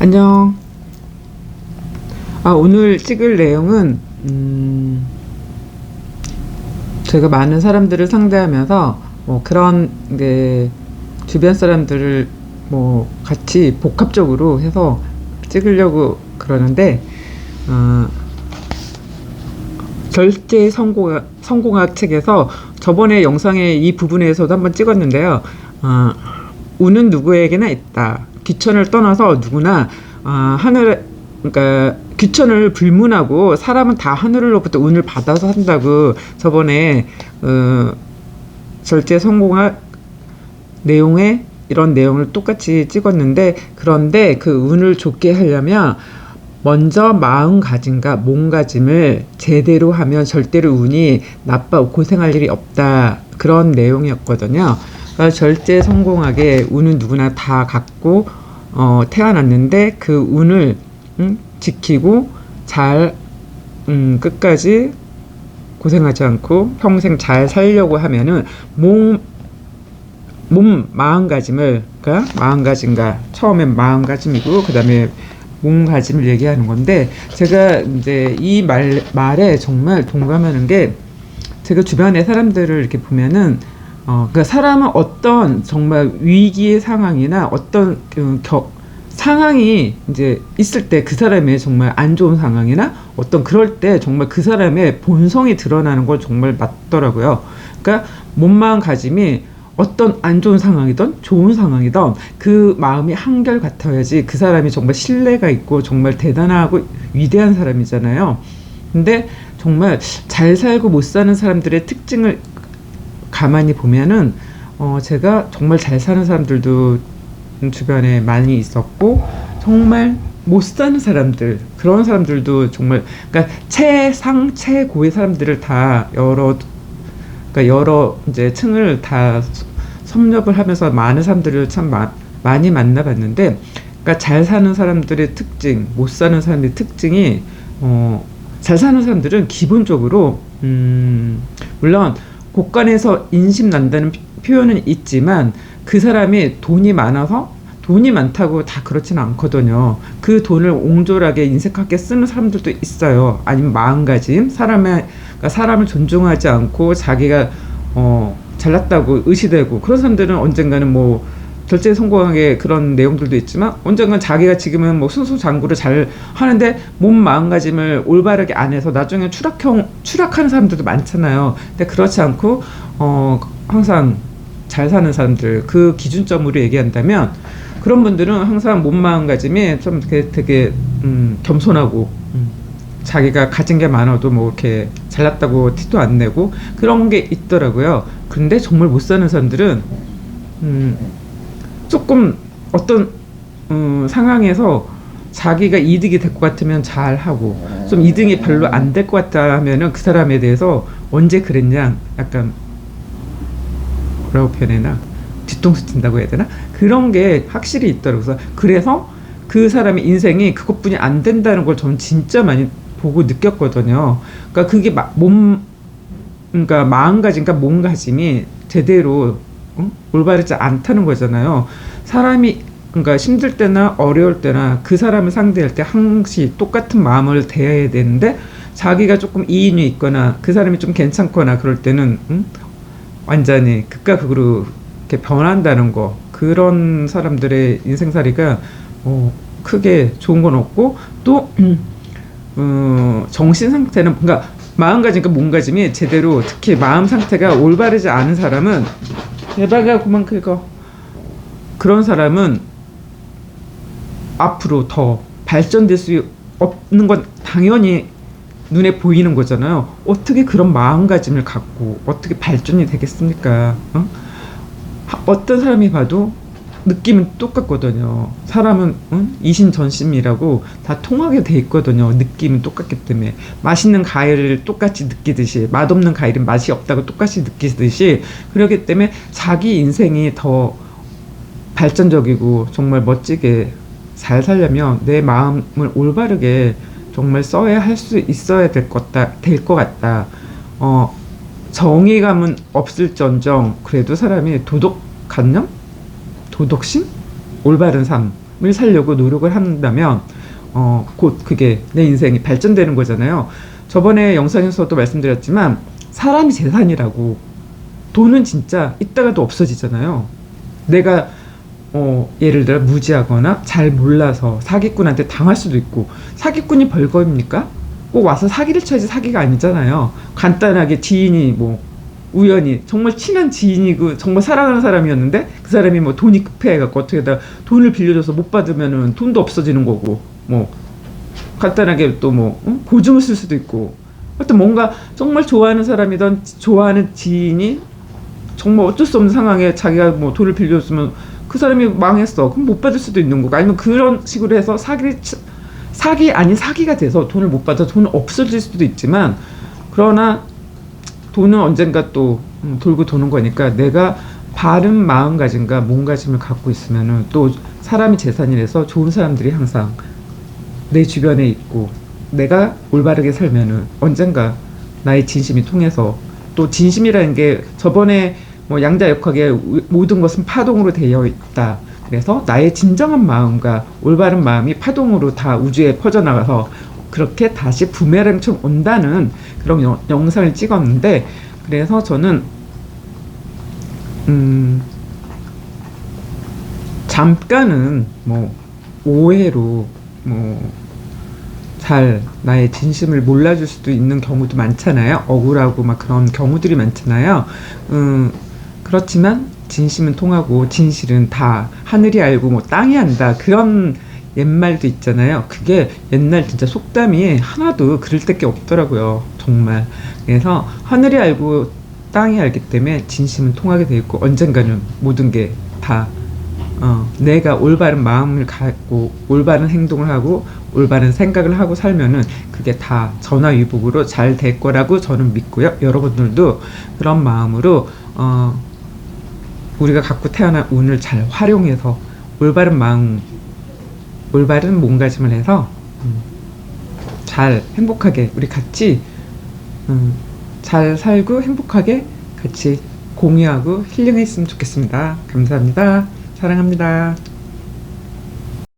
안녕. 아, 오늘 찍을 내용은, 음, 제가 많은 사람들을 상대하면서, 뭐, 그런, 게, 주변 사람들을, 뭐, 같이 복합적으로 해서 찍으려고 그러는데, 어, 절제 성공학, 성공학 책에서 저번에 영상에 이 부분에서도 한번 찍었는데요. 어, 운은 누구에게나 있다. 귀천을 떠나서 누구나 어, 하늘 그러니까 귀천을 불문하고 사람은 다 하늘로부터 운을 받아서 산다고 저번에 어, 절제 성공학 내용에 이런 내용을 똑같이 찍었는데 그런데 그 운을 좋게 하려면 먼저 마음가짐과 몸가짐을 제대로 하면 절대로 운이 나빠 고생할 일이 없다 그런 내용이었거든요. 그러니까 절제 성공하게 운은 누구나 다 갖고 어, 태어났는데 그 운을 음, 지키고 잘 음, 끝까지 고생하지 않고 평생 잘 살려고 하면은 몸, 몸 마음가짐을 그러니까 마음가짐과 처음엔 마음가짐이고 그 다음에 몸가짐을 얘기하는 건데 제가 이제 이 말 말에 정말 동감하는 게 제가 주변의 사람들을 이렇게 보면은 어, 그러니까 사람은 어떤 정말 위기의 상황이나 어떤 그 겨, 상황이 이제 있을 때 그 사람의 정말 안 좋은 상황이나 어떤 그럴 때 정말 그 사람의 본성이 드러나는 건 정말 맞더라고요. 그러니까 몸마음 가짐이 어떤 안 좋은 상황이든 좋은 상황이든 그 마음이 한결 같아야지 그 사람이 정말 신뢰가 있고 정말 대단하고 위대한 사람이잖아요. 근데 정말 잘 살고 못 사는 사람들의 특징을 가만히 보면은 어 제가 정말 잘 사는 사람들도 주변에 많이 있었고 정말 못 사는 사람들 그런 사람들도 정말 그러니까 최상 최고의 사람들을 다 여러 그러니까 여러 이제 층을 다 섭렵을 하면서 많은 사람들을 참 마, 많이 만나봤는데 그러니까 잘 사는 사람들의 특징 못 사는 사람의 특징이 어, 잘 사는 사람들은 기본적으로 음, 물론 곳간에서 인심 난다는 표현은 있지만 그 사람이 돈이 많아서 돈이 많다고 다 그렇지는 않거든요. 그 돈을 옹졸하게 인색하게 쓰는 사람들도 있어요. 아니면 마음가짐, 사람의 그러니까 사람을 존중하지 않고 자기가 어, 잘났다고 의시되고 그런 사람들은 언젠가는 뭐 결제 성공하게 그런 내용들도 있지만 언젠간 자기가 지금은 뭐 순수 장구를 잘 하는데 몸 마음가짐을 올바르게 안 해서 나중에 추락형 추락하는 사람들도 많잖아요. 근데 그렇지 않고 어 항상 잘 사는 사람들 그 기준점으로 얘기한다면 그런 분들은 항상 몸 마음가짐이 좀 되게, 되게 음, 겸손하고 음, 자기가 가진 게 많아도 뭐 이렇게 잘났다고 티도 안 내고 그런 게 있더라고요. 근데 정말 못 사는 사람들은 음, 조금 어떤 음, 상황에서 자기가 이득이 될 것 같으면 잘 하고 좀 이득이 별로 안 될 것 같다 하면은 그 사람에 대해서 언제 그랬냐 약간 뭐라고 표현해나 뒤통수 친다고 해야 되나 그런 게 확실히 있더라고요. 그래서 그 사람의 인생이 그것뿐이 안 된다는 걸 저는 진짜 많이 보고 느꼈거든요. 그러니까 그게 마, 몸 그러니까 마음가짐, 그러니까 몸가짐이 제대로 응? 올바르지 않다는 거잖아요. 사람이 그러니까 힘들 때나 어려울 때나 그 사람을 상대할 때 항시 똑같은 마음을 대해야 되는데 자기가 조금 이인이 있거나 그 사람이 좀 괜찮거나 그럴 때는 응? 완전히 극과 극으로 이렇게 변한다는 거 그런 사람들의 인생살이가 어, 크게 좋은 건 없고 또 어, 정신 상태는 뭔가 마음가짐과 몸가짐이 제대로 특히 마음 상태가 올바르지 않은 사람은 그만 긁어 그런 사람은 앞으로 더 발전될 수 없는 건 당연히 눈에 보이는 거잖아요. 어떻게 그런 마음가짐을 갖고 어떻게 발전이 되겠습니까? 어? 하- 어떤 사람이 봐도 느낌은 똑같거든요. 사람은 응? 이심전심이라고 다 통하게 돼 있거든요. 느낌은 똑같기 때문에 맛있는 과일을 똑같이 느끼듯이 맛없는 과일은 맛이 없다고 똑같이 느끼듯이 그렇기 때문에 자기 인생이 더 발전적이고 정말 멋지게 잘 살려면 내 마음을 올바르게 정말 써야 할 수 있어야 될 것 같다. 될 것 같다. 어, 정의감은 없을전정 그래도 사람이 도덕 관념, 도덕심, 올바른 삶 살려고 노력을 한다면 어, 곧 그게 내 인생이 발전되는 거잖아요. 저번에 영상에서도 말씀드렸지만 사람이 재산이라고 돈은 진짜 있다가도 없어지잖아요. 내가 어, 예를 들어 무지하거나 잘 몰라서 사기꾼한테 당할 수도 있고 사기꾼이 벌거입니까? 꼭 와서 사기를 쳐야지 사기가 아니잖아요. 간단하게 지인이 뭐 우연히 정말 친한 지인이고 정말 사랑하는 사람이었는데 그 사람이 뭐 돈이 급해갖고 어떻게다 돈을 빌려줘서 못 받으면은 돈도 없어지는 거고 뭐 간단하게 또뭐 보증을 쓸 수도 있고. 하여튼 뭔가 정말 좋아하는 사람이던 좋아하는 지인이 정말 어쩔 수 없는 상황에 자기가 뭐 돈을 빌려줬으면 그 사람이 망했어. 그럼 못 받을 수도 있는 거고. 아니면 그런 식으로 해서 사기를 치- 사기 아닌 사기가 돼서 돈을 못 받아 돈은 없어질 수도 있지만 그러나 돈은 언젠가 또 음, 돌고 도는 거니까 내가 바른 마음가짐과 몸가짐을 갖고 있으면은 또 사람이 재산이라서 좋은 사람들이 항상 내 주변에 있고 내가 올바르게 살면은 언젠가 나의 진심이 통해서 또 진심이라는 게 저번에 뭐 양자역학의 우- 모든 것은 파동으로 되어 있다. 그래서 나의 진정한 마음과 올바른 마음이 파동으로 다 우주에 퍼져나가서 그렇게 다시 부메랑처럼 온다는 그런 영, 영상을 찍었는데 그래서 저는 음 잠깐은 뭐 오해로 뭐 잘 나의 진심을 몰라줄 수도 있는 경우도 많잖아요. 억울하고 막 그런 경우들이 많잖아요. 음, 그렇지만 진심은 통하고 진실은 다 하늘이 알고 뭐 땅이 안다 그런 옛말도 있잖아요. 그게 옛날 진짜 속담이 하나도 그럴 게 없더라고요. 정말. 그래서 하늘이 알고 땅이 알기 때문에 진심은 통하게 돼 있고 언젠가는 모든 게다 어, 내가 올바른 마음을 갖고 올바른 행동을 하고 올바른 생각을 하고 살면은 그게 다 전화위복으로 잘 될 거라고 저는 믿고요. 여러분들도 그런 마음으로 어, 우리가 갖고 태어난 운을 잘 활용해서 올바른 마음, 올바른 몸가짐을 해서 음, 잘 행복하게 우리 같이 음, 잘 살고 행복하게 같이 공유하고 힐링했으면 좋겠습니다. 감사합니다. 사랑합니다.